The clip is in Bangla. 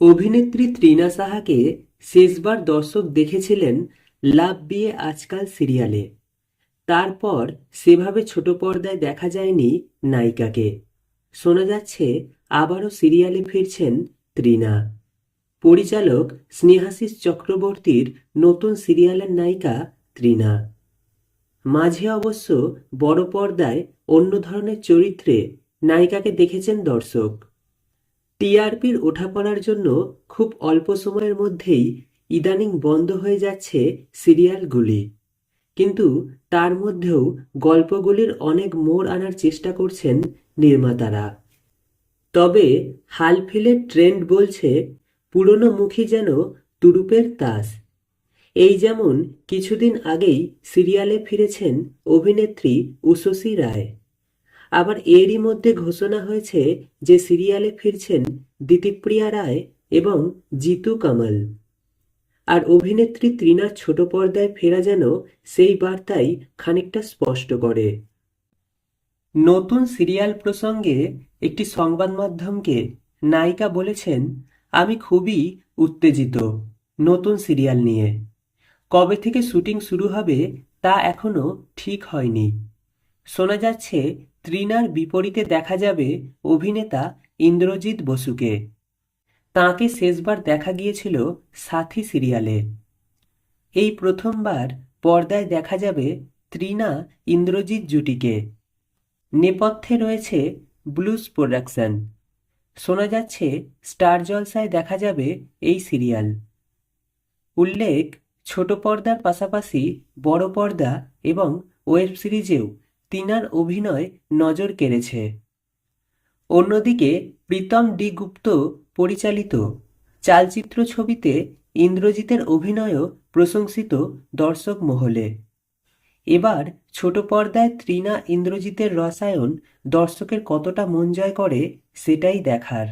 অভিনেত্রী তৃণা সাহাকে শেষবার দর্শক দেখেছিলেন লাভ বিয়ে আজকাল সিরিয়ালে। তারপর সেভাবে ছোট পর্দায় দেখা যায়নি নায়িকাকে। শোনা যাচ্ছে আবারও সিরিয়ালে ফিরছেন তৃণা পরিচালক স্নেহাশিস চক্রবর্তীর নতুন সিরিয়ালের নায়িকা তৃণা মাঝে অবশ্য বড় পর্দায় অন্য ধরনের চরিত্রে নায়িকাকে দেখেছেন দর্শক। টিআরপির ওঠাপড়ার জন্য খুব অল্প সময়ের মধ্যেই ইদানিং বন্ধ হয়ে যাচ্ছে সিরিয়ালগুলি। কিন্তু তার মধ্যেও গল্পগুলির অনেক মোড় আনার চেষ্টা করছেন নির্মাতারা। তবে হালফিলের ট্রেন্ড বলছে, পুরনো মুখী যেন তুরুপের তাস। এই যেমন কিছুদিন আগেই সিরিয়ালে ফিরেছেন অভিনেত্রী উষসী রায়। আবার এরই মধ্যে ঘোষণা হয়েছে যে সিরিয়ালে ফিরছেন দিতিপ্রিয়া রায় এবং জিতু কামাল। আর অভিনেত্রী তৃণার ছোট পর্দায় ফেরা যেন সেই বার্তাই খানিকটা স্পষ্ট করে। নতুন সিরিয়াল প্রসঙ্গে একটি সংবাদ মাধ্যমকে নায়িকা বলেছেন, আমি খুবই উত্তেজিত নতুন সিরিয়াল নিয়ে। কবে থেকে শুটিং শুরু হবে তা এখনও ঠিক হয়নি। শোনা যাচ্ছে তৃণার বিপরীতে দেখা যাবে অভিনেতা ইন্দ্রজিৎ বসুকে। তাঁকে শেষবার দেখা গিয়েছিল সাথী সিরিয়ালে। এই প্রথমবার পর্দায় দেখা যাবে তৃণা ইন্দ্রজিৎ জুটিকে। নেপথ্যে রয়েছে ব্লুজ প্রোডাকশন। শোনা যাচ্ছে, স্টার জলসায় দেখা যাবে এই সিরিয়াল। উল্লেখ, ছোট পর্দার পাশাপাশি বড় পর্দা এবং ওয়েব সিরিজেও তিনার অভিনয় নজর কেড়েছে। অন্যদিকে, প্রীতম ডি গুপ্ত পরিচালিত চালচিত্র ছবিতে ইন্দ্রজিতের অভিনয়ও প্রশংসিত দর্শক মহলে। এবার ছোট পর্দায় তৃণা ইন্দ্রজিতের রসায়ন দর্শকের কতটা মন জয় করে সেটাই দেখার।